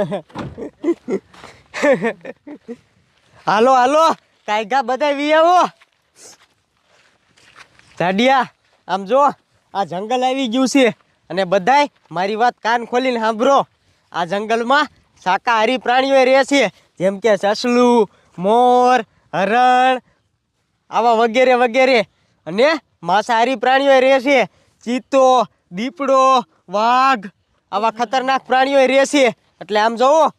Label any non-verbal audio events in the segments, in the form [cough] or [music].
[laughs] હાલો હાલો. કાયગા બધા વી આવો. જાડિયા, આમ જો, આ જંગલ આવી ગયું છે. અને બધાય મારી વાત કાન ખોલીને સાંભળો. આ જંગલમાં શાકાહારી પ્રાણીઓ રહે છે. જેમ કે સસલું, મોર, હરણ, આવા વગેરે વગેરે. અને માંસાહારી પ્રાણીઓ રહે છે. ચિત્તો, દીપડો, વાઘ, આવા ખતરનાક પ્રાણીઓ રહે છે. એટલે આમ જોવો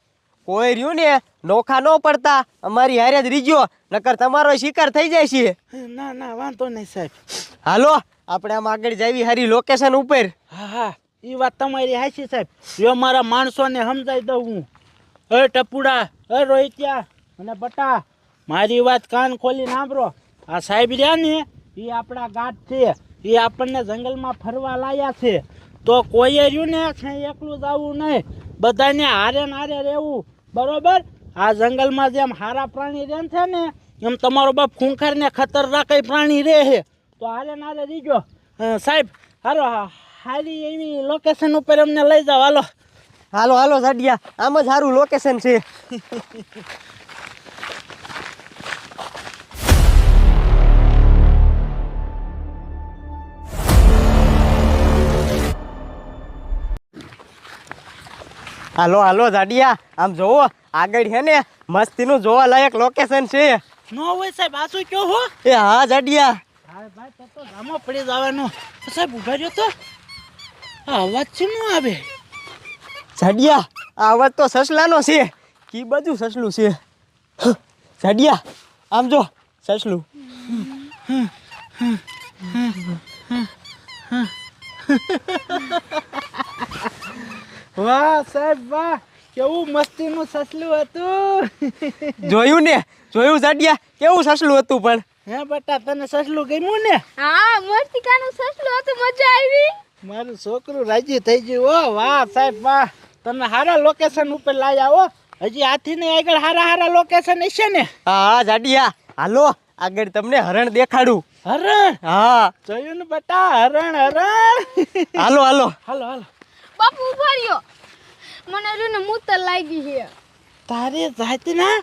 કોઈ રહ્યું ને નોખા ન પડતા અમારી હારે જ રીજો નકર તમારો શિકાર થઈ જાય છે. ના ના વાંધો નહીં સાહેબ. હાલો આપણે આમ આગળ જાવી હારી લોકેશન ઉપર. હા હા એ વાત તમારી હાચી સાહેબ. જો મારા માણસોને સમજાવી દઉં હું. અ ટપુડા અ રોહિત્યા અને બટા મારી વાત કાન ખોલી સાંભળો. આ સાહેબ રહ્યા ને એ આપણા ગાઢ છે એ આપણને જંગલમાં ફરવા લાયા છે. તો કોઈએ રહ્યું ને એકલું જ આવવું નહીં. બધાને હારે નારે રહેવું. બરોબર? આ જંગલમાં જેમ હારા પ્રાણી રહે છે ને એમ તમારો બાપ ખૂંખાર ને ખતરનાક પ્રાણી રહે છે તો હારે નારે રીજો. સાહેબ હારો હા હારી એવી લોકેશન ઉપર અમને લઈ જાઓ. હાલો. હાલો હાલો સાડિયા આમ જ સારું લોકેશન છે. [laughs] હાલો હાલો જાડિયા. આમ જોવો આગળ છે ને મસ્તીનું જોવાલાયક લોકેશન છે. નો હોય સાહેબ આ શું કયો હો? એ હા જાડિયા. હા ભાઈ તો તો ગામો પડી જવાનો. સાહેબ ઊભા રહ્યો તો. અવાજ છે નો આવે? જાડિયા આ અવાજ તો સસલાનો છે. કી બધું સસલું છે? જાડિયા આમ જો સસલું. વાહ સાહેબ વાહ. કેવું મસ્તીનું સસલું હતું. જોયું ને? જોયું જાડિયા? કેવું સસલું હતું પણ? હે બટા તને સસલું ગમ્યું ને? હા મસ્તિકાનું સસલું હતું મજા આવી. મારું છોકરું રાજી થઈ ગયું. ઓ વાહ સાહેબ વાહ. તમે સારા લોકેશન ઉપર લાયા હો. હજી આથી ને આગળ સારા સારા લોકેશન હશે ને? હા હા જાડિયા. હાલો આગળ તમને હરણ દેખાડું. હરણ? હા. જોયું ને બટા? હરણ હરણ. હાલો હાલો. હાલો હાલો. બાપુ ઊભા રહ્યો. મને રૂને મૂતર લાગી છે. તારે જાતના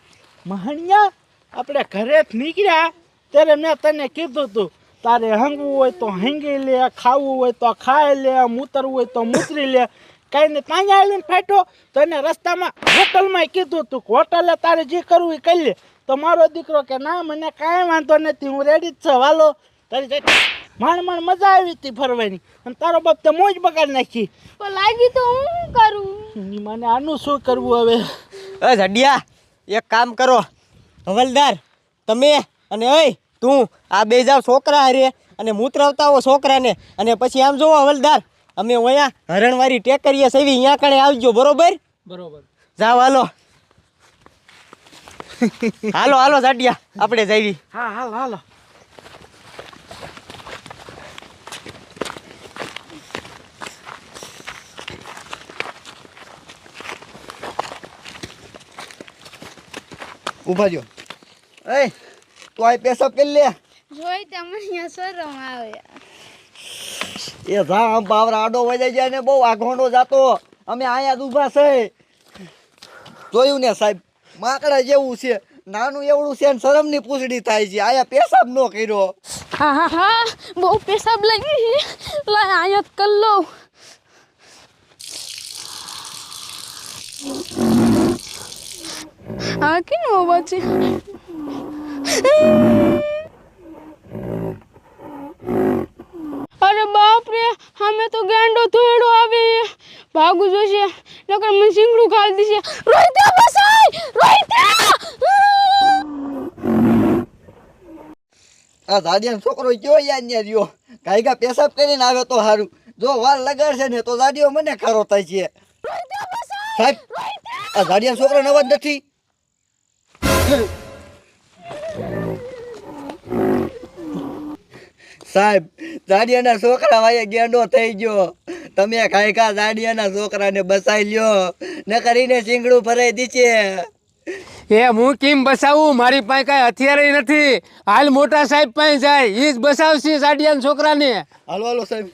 મહણિયા આપણે ઘરે નીકળ્યા ત્યારે મેં તને કીધું તું, તારે હંગવું હોય તો હંગી લે, ખાવું હોય તો ખાઈ લે, મૂતરવું હોય તો મૂતરી લે. કાંઈ ને ત્યાં આવીને ફાટ્યો. તને રસ્તામાં હોટલમાં કીધું તું હોટલે તારે જે કરવું એ કરી લે. તો મારો દીકરો કે, ના, મને કાંઈ વાંધો નથી, હું રેડી જ છું. હાલો. તારી માંડ માંડ મજા આવી હતી ફરવાની. અને તારો બાપ તો મોજ બગાડ નાખી. પણ લાગી તો હું કરું? મને આનું શું કરવું હવે? એ જડિયા એક કામ કરો. હવલદાર તમે અને ઓય તું આ બે જાવ છોકરા હારે અને મૂત્રાવતા હો છોકરાને. અને પછી આમ જોવો હવલદાર અમે અહીંયા હરણવારી ટેકરીએ સેવી અહીંયા કણે આવજો બરોબર? બરોબર. જાવ હાલો. હાલો હાલો જાડિયા આપણે જાવી હા હાલો હાલો. ઊભા રહ્યો. એ તો આ પેશાબ પેલ લે. જોઈ તો મને અહીંયા શરમ આવે. એ જા આમ બાવર આડો વજાઈ જાય ને બહુ આઘોંડો જાતો. અમે અહીંયા ઊભા ઊભા છે. જોયું ને સાહેબ માકડા જેવું છે. નાનું એવડું છે ને શરમની પૂછડી થાય છે. આયા પેશાબ નો કર્યો. હા હા હા બહુ પેશાબ લાગી લા આયા અહીંયા હા કેનો અવાજ છે? અરે બાપ રે અમે તો ગાંડો થોડો આવે ભાગું જોશે નકર મને સિંગડું ખાલી દીશે. રોહિતા બસાય રોહિતા! આ દાડિયાનો છોકરો કયો યાદ ને રહ્યો? ગાયગા પેશાબ કરીને આવે તો સારું જો વાર લગાડશે ને તો દાદીઓ મને ખારો થાય છે. સાહેબ આ દાડિયાનો છોકરો અવાજ નથી? સાહેબ દાડિયાના છોકરા વાયે ગેંડો થઈ ગયો. તમે ખાઈ દાડિયાના છોકરાને બસાઈ લ્યો ન કરીને ચીંગડું ફરાઈ દીચે એ હું કેમ બસાવું? મારી પાસે કઈ હથિયાર નથી. હાલ મોટા સાહેબ પાસે જાય એ જ બસાવશે દાડિયાના છોકરાને. હાલો હાલો સાહેબ.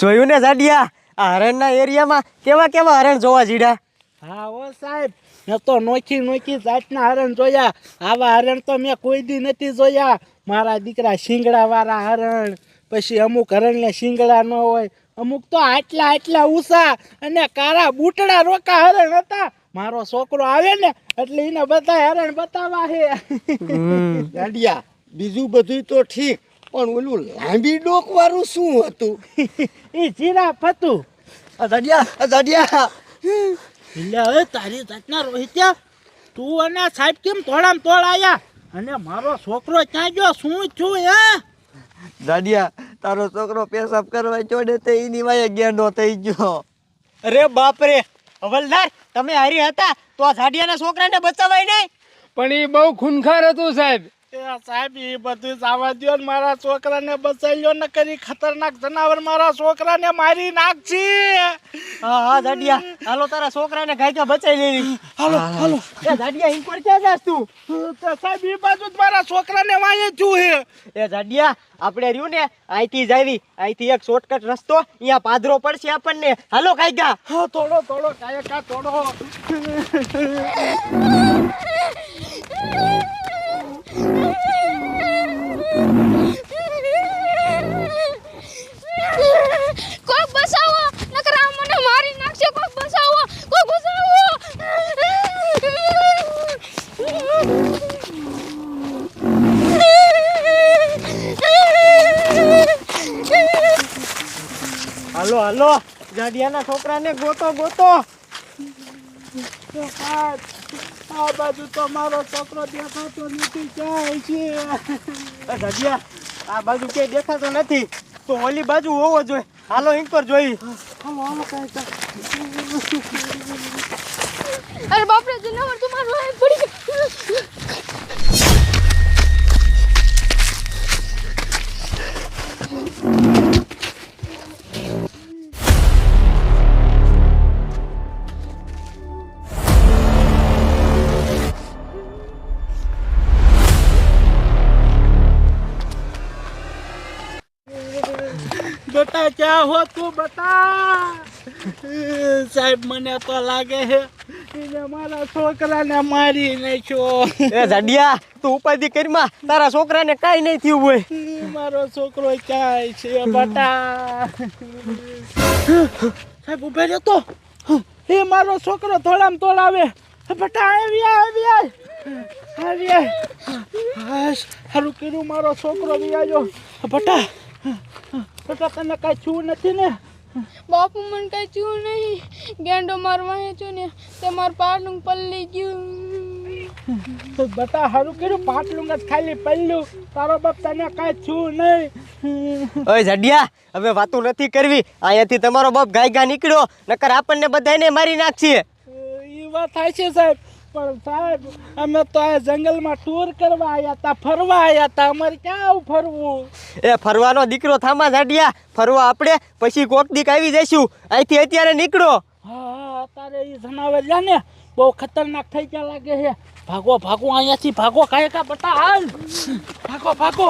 જોયું ને જાડિયા? આ હરણના એરિયામાં કેવા કેવા હરણ જોવા જીડા હા ઓ સાહેબ મેં તો નોખી નોખી જાતના હરણ જોયા. આવા હરણ તો મેં કોઈ દી નથી જોયા. મારા દીકરા શિંગડા વાળા હરણ પછી અમુક હરણને શિંગડા ન હોય. અમુક તો આટલા આટલા ઊંચા અને કારા બૂટડા રોકા હરણ હતા. મારો છોકરો આવે ને એટલે એને બધા હરણ બતાવા હે. ગાંડિયા બીજું બધું તો ઠીક. પણ ઓલું લાંબી ડોક વાળું શું હતું? [laughs] એ જીરાફ હતું. આ દાડિયા આ એટલે હવે તારી જાતના રોહિત્યા તું અને સાહેબ કેમ તોડામ તોડ આયા? અને મારો છોકરો ક્યાં ગયો? શું છું હે? દાડિયા તારો છોકરો પેશાબ કરવા ચોડે તો એની વાય ગેંડો થઈ ગયો. અરે બાપ રે હવલદાર તમે હારી હતા તો આ જાડિયાના છોકરાને બચાવાય નહીં. પણ એ બહુ ખૂનખાર હતું સાહેબ. સાહેબ એ બધું જવા દ્યો ને મારા છોકરાને બચાવ્યો ન કરી ખતરનાક જનાવર મારા છોકરાને મારી નાખશે. હા હા જાડિયા હાલો તારા છોકરાને ગાયકા બચાવી લેવી. હાલો હાલો. એ જાડિયા ઈન પર ક્યાં જાસ તું? સાહેબ એ બાજુ મારા છોકરાને વાંહે છું હે. એ જાડિયા આપણે રહ્યું ને અહીંથી જ આવી. અહીંથી એક શોર્ટકટ રસ્તો અહીંયા પાદરો પડશે આપણને. હાલો કાયગા હા થોડો થોડો કાયકા થોડો. [laughs] [laughs] [laughs] હાલો હાલો. જાડિયાના છોકરાને ગોતો ગોતો. આ બાજુ તો મારો છોકરો દેખાતો નથી ક્યાં છે એ આ બાજુ ક્યાંય દેખાતો નથી. તો ઓલી બાજુ હોવો જોઈએ. હાલો એક પર જોઈ. હાલો હાલો કાયકા અરે બાપરે જનાવર તો પડી ગયું ક્યાં હો તું બતા. સાહેબ મને તો લાગે છે એને મારા છોકરાને મારી નાખ્યો. એ જાડિયા તું ઉપાધિ કરીમાં તારા છોકરાને કાંઈ નહીં થયું હોય. મારો છોકરો ક્યાંય છે બટા. સાહેબ ઉભે રહ્યો તો. એ મારો છોકરો થોડામ તોડાવે બટા આવી આવી આવી હાશ સારું કીધું મારો છોકરો બી આવ્યો બટા બટા તને કાંઈ છું નથી ને? બાપુ મને કઈ છું નહીં. ગેંડો મારવા હે છું ને તે માર પાટલું પલ્લી ગયું. તો બતા સારું કર્યું? પાટલું જ ખાલી પલ્લું. તારો બાપ તને કાંઈ છું નહીં. ઓય જડિયા હવે વાતું નથી કરવી. અહીંયાથી તમારો બાપ ગાય ગા નીકળ્યો નકર આપણને બધાને મારી નાખશે. એ વાત થાય છે સાહેબ. પણ સાહેબ અમે તો આ જંગલમાં ટૂર કરવા આવ્યા હતા ફરવા આવ્યા હતા અમારે ક્યાં આવું ફરવું? એ ફરવાનો દીકરો થામા ઝાડિયા ફરવા આપણે પછી કોક દીક આવી જઈશું. અહીંથી અત્યારે નીકળો. હા હા અત્યારે એ જનાવર રહ્યા ને બહુ ખતરનાક થઈ ગયા લાગે છે. ભાગો ભાગો અહીંયાથી ભાગો કાંઈ કા બટા હાલ. ભાગો ભાગો.